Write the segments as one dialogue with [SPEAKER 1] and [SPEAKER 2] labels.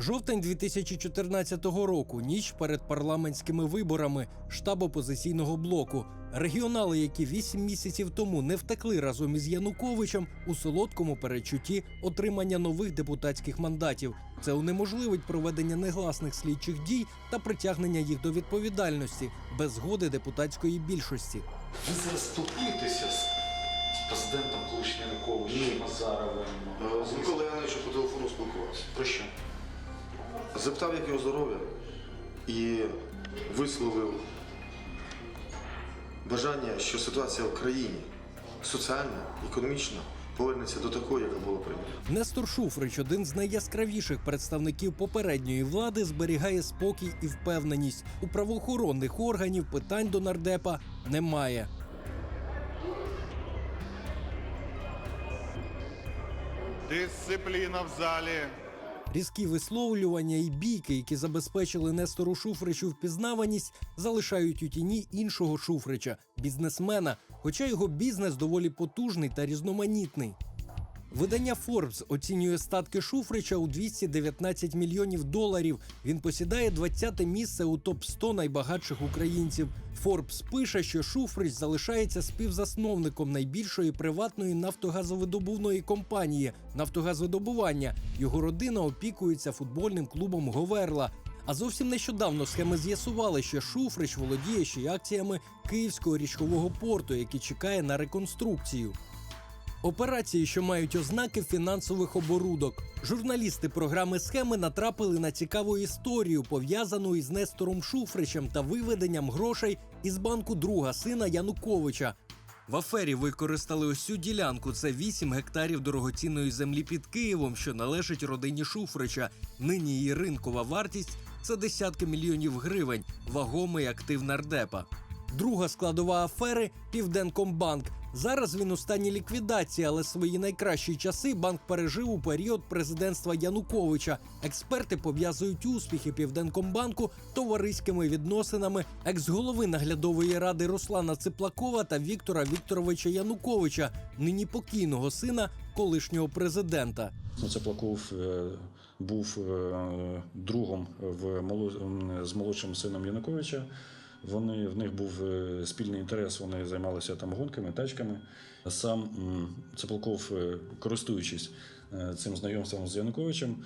[SPEAKER 1] Жовтень 2014 року, ніч перед парламентськими виборами, штаб опозиційного блоку. Регіонали, які вісім місяців тому не втекли разом із Януковичем у солодкому перечутті отримання нових депутатських мандатів. Це унеможливить проведення негласних слідчих дій та притягнення їх до відповідальності без згоди депутатської більшості.
[SPEAKER 2] Ви зараз спілкуєтеся з президентом колишнім Януковичем, Назаровим?
[SPEAKER 3] Е, З Миколою Яновичем по телефону спілкувався.
[SPEAKER 2] Про що?
[SPEAKER 3] Запитав, як його здоров'я, і висловив бажання, що ситуація в країні соціальна, економічна повернеться до такої, яка була при ній.
[SPEAKER 1] Нестор Шуфрич, один з найяскравіших представників попередньої влади, зберігає спокій і впевненість. У правоохоронних органів питань до нардепа немає.
[SPEAKER 4] Дисципліна в залі.
[SPEAKER 1] Різкі висловлювання і бійки, які забезпечили Нестору Шуфричу впізнаваність, залишають у тіні іншого Шуфрича, бізнесмена, хоча його бізнес доволі потужний та різноманітний. Видання Forbes оцінює статки Шуфрича у 219 мільйонів доларів. Він посідає 20-те місце у топ 100 найбагатших українців. Forbes пише, що Шуфрич залишається співзасновником найбільшої приватної нафтогазовидобувної компанії Нафтогазвидобування. Його родина опікується футбольним клубом Говерла. А зовсім нещодавно схеми з'ясували, що Шуфрич володіє ще й акціями Київського річкового порту, який чекає на реконструкцію. Операції, що мають ознаки фінансових оборудок. Журналісти програми схеми натрапили на цікаву історію, пов'язану із Нестором Шуфричем та виведенням грошей із банку друга сина Януковича. В афері використали ось цю ділянку. Це 8 гектарів дорогоцінної землі під Києвом, що належить родині Шуфрича. Нині її ринкова вартість це десятки мільйонів гривень, вагомий актив нардепа. Друга складова афери Південкомбанк. Зараз він у стані ліквідації, але свої найкращі часи банк пережив у період президентства Януковича. Експерти пов'язують успіхи Південкомбанку товариськими відносинами екс-голови наглядової ради Руслана Циплакова та Віктора Вікторовича Януковича, нині покійного сина колишнього президента.
[SPEAKER 5] Цеплаков е, був е, другом в з молодшим сином Януковича. Вони в них був е, спільний інтерес. Вони займалися там гонками, тачками. Сам Цеплков, е, користуючись е, цим знайомством з Януковичем,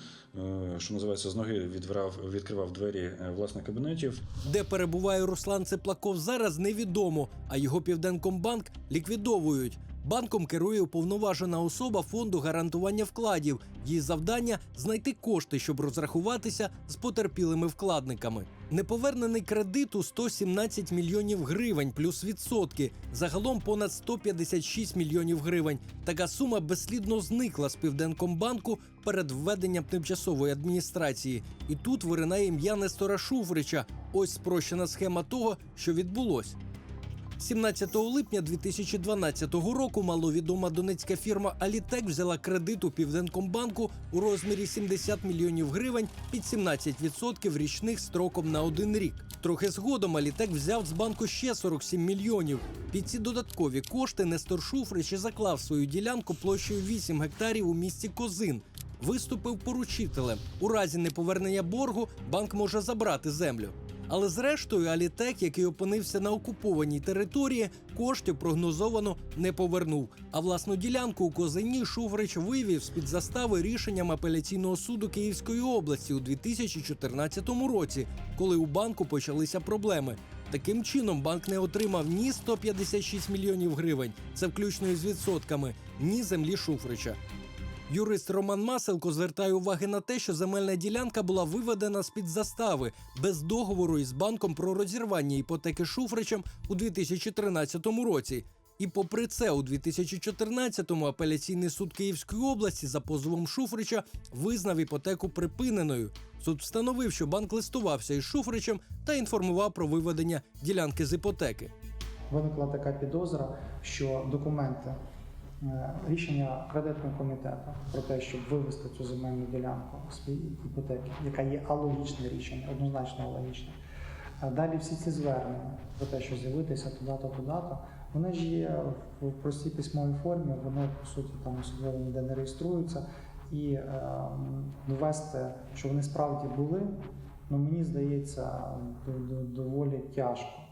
[SPEAKER 5] що називається, з ноги відврав, відкривав двері власних кабінетів.
[SPEAKER 1] Де перебуває Руслан Цеплаков зараз невідомо, а його Південкомбанк ліквідовують. Банком керує уповноважена особа фонду гарантування вкладів. Її завдання знайти кошти, щоб розрахуватися з потерпілими вкладниками. Неповернений кредит у 117 мільйонів гривень плюс відсотки. Загалом понад 156 мільйонів гривень. Така сума безслідно зникла з Південкомбанку перед введенням тимчасової адміністрації. І тут виринає ім'я Нестора Шуфрича. Ось спрощена схема того, що відбулось. 17 липня 2012 року маловідома донецька фірма Алітек взяла кредит у Південкомбанку у розмірі 70 мільйонів гривень під 17% річних строком на один рік. Трохи згодом Алітек взяв з банку ще 47 мільйонів. Під ці додаткові кошти Нестор Шуфрич заклав свою ділянку площею 8 гектарів у місті Козин. Виступив поручителем. У разі неповернення боргу банк може забрати землю. Але зрештою, Алітек, який опинився на окупованій території, коштів прогнозовано не повернув. А власну ділянку у Козині Шуфрич вивів з під застави рішенням апеляційного суду Київської області у 2014 році, коли у банку почалися проблеми. Таким чином, банк не отримав ні 156 мільйонів гривень, це включно із відсотками, ні землі Шуфрича. Юрист Роман Маселко звертає уваги на те, що земельна ділянка була виведена з під застави без договору із банком про розірвання іпотеки Шуфричем у 2013 році. І попри це, у 2014-му апеляційний суд Київської області за позовом Шуфрича визнав іпотеку припиненою. Суд встановив, що банк листувався із Шуфричем та інформував про виведення ділянки з іпотеки.
[SPEAKER 6] Виникла така підозра, що документи рішення кредитного комітету про те, щоб вивести цю земельну ділянку з іпотеки, яка є алогічне рішення, однозначно алогічне. Далі всі ці звернення про те, що з'явитися туди-то, туди-то, вони ж є в простій письмовій формі, вони по суті там особливо ніде не реєструються. і е, довести, що вони справді були, ну мені здається, доволі тяжко.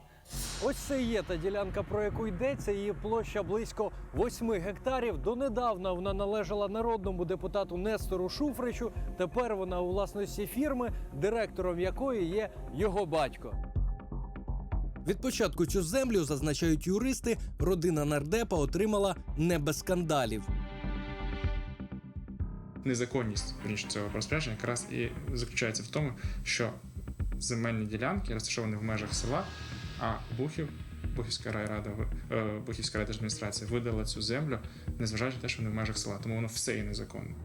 [SPEAKER 1] Ось це є та ділянка, про яку йдеться. Її площа близько 8 гектарів. Донедавна вона належала народному депутату Нестору Шуфричу. Тепер вона у власності фірми, директором якої є його батько. Від початку цю землю, зазначають юристи, родина нардепа отримала не без скандалів.
[SPEAKER 4] Незаконність вірніше, цього розпорядження якраз і заключається в тому, що земельні ділянки розташовані в межах села, а Бухів, Бухівська райрада, е, Бухівська райдержадміністрація видала цю землю, незважаючи на те, що вони в межах села, тому воно все є незаконне.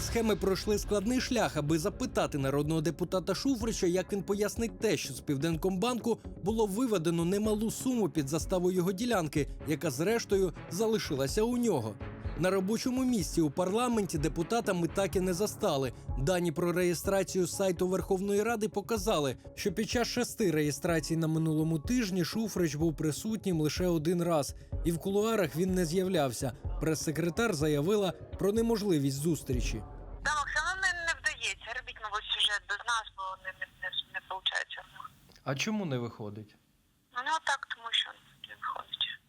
[SPEAKER 1] Схеми пройшли складний шлях, аби запитати народного депутата Шуфрича, як він пояснить те, що з Південкомбанку було виведено немалу суму під заставу його ділянки, яка зрештою залишилася у нього. На робочому місці у парламенті депутата ми так і не застали. Дані про реєстрацію сайту Верховної Ради показали, що під час шести реєстрацій на минулому тижні Шуфрич був присутнім лише один раз, і в кулуарах він не з'являвся. Прес-секретар заявила про неможливість зустрічі.
[SPEAKER 7] Да, ну не, не вдається. Робіть, мабуть, сюжет без нас, бо не, не, не, не виходить.
[SPEAKER 1] А чому не виходить?
[SPEAKER 7] Ну, не отак, тому що не виходить.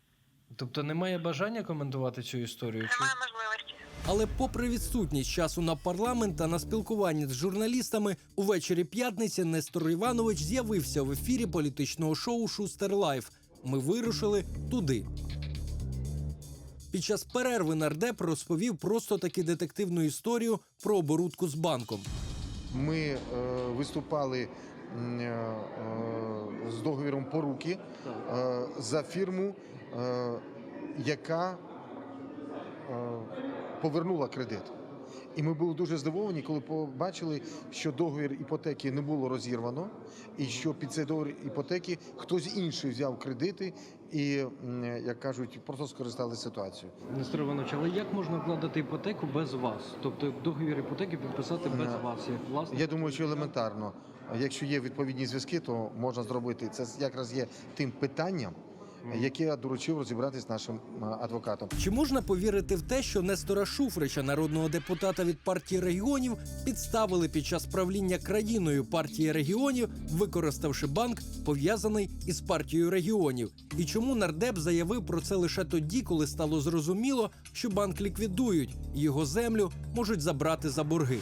[SPEAKER 1] Тобто немає бажання коментувати цю історію?
[SPEAKER 7] Немає можливості.
[SPEAKER 1] Але, попри відсутність часу на парламент та на спілкування з журналістами, увечері п'ятниці Нестор Іванович з'явився в ефірі політичного шоу Шустер Лайф. Ми вирушили туди. Під час перерви нардеп розповів просто таки детективну історію про оборудку з банком.
[SPEAKER 3] Ми е, виступали е, з договіром поруки е, за фірму, е, яка е, повернула кредит. І ми були дуже здивовані, коли побачили, що договір іпотеки не було розірвано, і що під цей договір іпотеки хтось інший взяв кредити і, як кажуть, просто скористалися ситуацією.
[SPEAKER 1] Нестор Іванович, але як можна вкладати іпотеку без вас? Тобто договір іпотеки підписати без вас, як власник?
[SPEAKER 3] Я думаю, що елементарно. Якщо є відповідні зв'язки, то можна зробити це якраз є тим питанням, яке я доручив розібратись нашим е, адвокатом.
[SPEAKER 1] Чи можна повірити в те, що Нестора Шуфрича, народного депутата від партії регіонів, підставили під час правління країною партії регіонів, використавши банк, пов'язаний із партією регіонів? І чому нардеп заявив про це лише тоді, коли стало зрозуміло, що банк ліквідують і його землю можуть забрати за борги?